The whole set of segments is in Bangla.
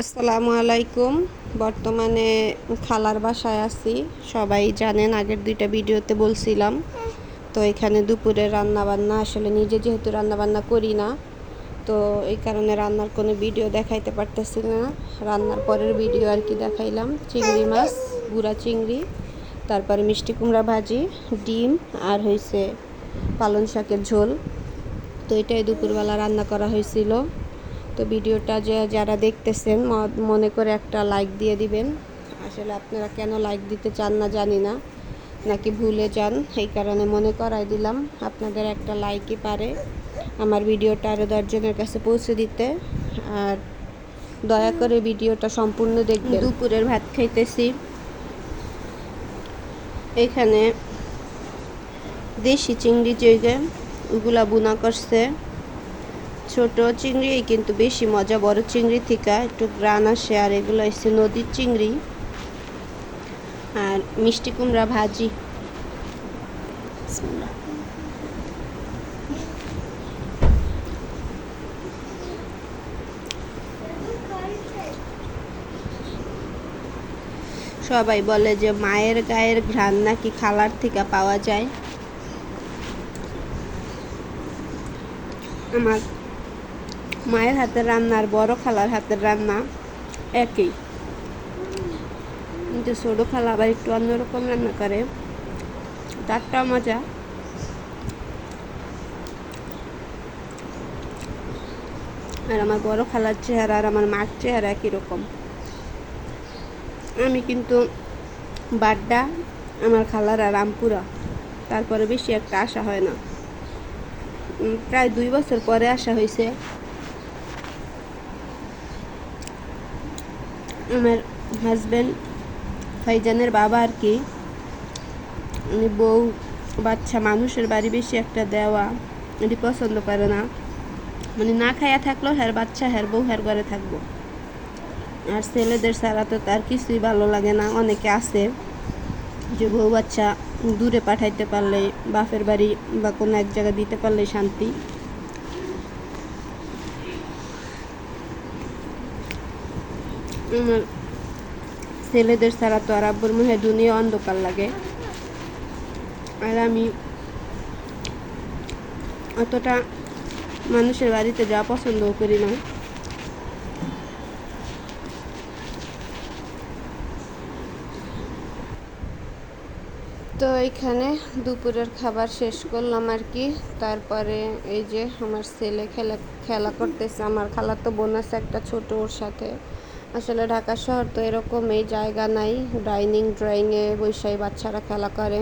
আসসালামু আলাইকুম। বর্তমানে খালার বাসায় আছি। সবাই জানেন, আগের দুইটা ভিডিওতে বলছিলাম। তো এখানে দুপুরে রান্না বান্না আসলে নিজে যেহেতু রান্না বান্না করি না, তো এই কারণে রান্নার কোনো ভিডিও দেখাইতে পারতেছি না। রান্নার পরের ভিডিও আর কি দেখাইলাম। চিংড়ি মাছ, গুঁড়া চিংড়ি, তারপরে মিষ্টি কুমড়া ভাজি, ডিম আর হয়েছে পালং শাকের ঝোল। তো এটাই দুপুরবেলা রান্না করা হয়েছিল তো ভিডিওটা যে যারা দেখতেছেন মনে করে একটা লাইক দিয়ে দিবেন। আসলে আপনারা কেন লাইক দিতে চান না জানি না, নাকি ভুলে যান, এই কারণে মনে করাই দিলাম। আপনাদের একটা লাইকই পারে আমার ভিডিওটা আরও দশজনের কাছে পৌঁছে দিতে। আর দয়া করে ভিডিওটা সম্পূর্ণ দেখবেন। দুপুরের ভাত খাইতেছি। এখানে দেশি চিংড়ি যেগে ওগুলা বুনা করছে। ছোট চিংড়ি কিন্তু বেশি মজা, বড় চিংড়ি থেকে, একটু গ্রান আসে আর এগুলো এসে নদীর চিংড়ি আর মিষ্টি কুমড়া ভাজি। সবাই বলে যে মায়ের গায়ের ঘ্রাণ নাকি খালার থেকে পাওয়া যায়। আমার মায়ের হাতের রান্না আর বড় খালার হাতের রান্না একই। কিন্তু ছোটো খালা আবার একটু অন্যরকম রান্না করে। তারটাও মজা। আর আমার বড় খালার চেহারা আর আমার মার চেহারা একই রকম। আমি কিন্তু বাড্ডা, আমার খালার আর রামপুরা। তারপরে বেশি একটা আসা হয় না। প্রায় দুই বছর পরে আসা হয়েছে আমার হাজব্যান্ড ভাইজানের বাবা আর কি। বউ, বাচ্চা, মানুষের বাড়ি বেশি একটা দেওয়া এটি পছন্দ করে না। মানে না খাইয়া থাকলেও হ্যার বাচ্চা, হ্যার বউ, হ্যার ঘরে থাকব। আর ছেলেদের ছাড়া তো তার কিছুই ভালো লাগে না। অনেকে আছে যে বউ বাচ্চা দূরে পাঠাইতে পারলে, বাপের বাড়ি বা কোনো এক জায়গায় দিতে পারলে শান্তি। ছেলেদের ছাড়া তো আর আব্বুর মুখে দুনিয়া অন্ধকার লাগে। আর আমি অতটা মানুষের বাড়িতে যাওয়া পছন্দও করি না। তো এখানে দুপুরের খাবার শেষ করলাম আর কি। তারপরে এই যে আমার ছেলে খেলা খেলা করতেছে। আমার খালা তো বোন আছে একটা ছোট ওর সাথে। আসলে ঢাকা শহর তো এরকম এই জায়গা নাই ডাইনিং ড্রয়িংয়ে বৈশাই বাচ্চারা খেলা করে।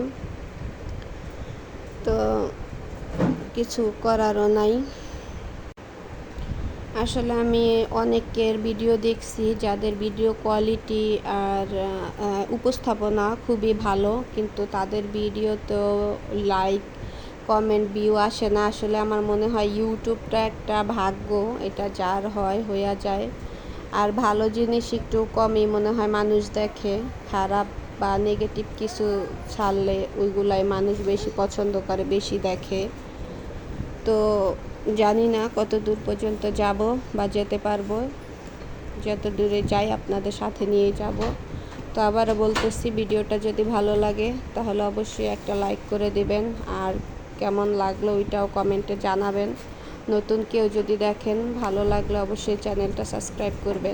তো কিছু করারও নাই। আসলে আমি অনেকের ভিডিও দেখছি যাদের ভিডিও কোয়ালিটি আর উপস্থাপনা খুবই ভালো, কিন্তু তাদের ভিডিও তো লাইক কমেন্ট ভিউ আসে না। আসলে আমার মনে হয় ইউটিউবটা একটা ভাগ্য, এটা যার হয়, হইয়া যায়। আর ভালো জিনিস একটু কমই মনে হয় মানুষ দেখে। খারাপ বা নেগেটিভ কিছু ছাড়লে ওইগুলাই মানুষ বেশি পছন্দ করে, বেশি দেখে। তো জানি না কত দূর পর্যন্ত যাব বা যেতে পারব। যত দূরে যাই আপনাদের সাথে নিয়ে যাব। তো আবারও বলতেছি, ভিডিওটা যদি ভালো লাগে তাহলে অবশ্যই একটা লাইক করে দেবেন। আর কেমন লাগল ওইটাও কমেন্টে জানাবেন। নতুন কেউ যদি দেখেন ভালো লাগলে অবশ্যই চ্যানেলটা সাবস্ক্রাইব করবেন।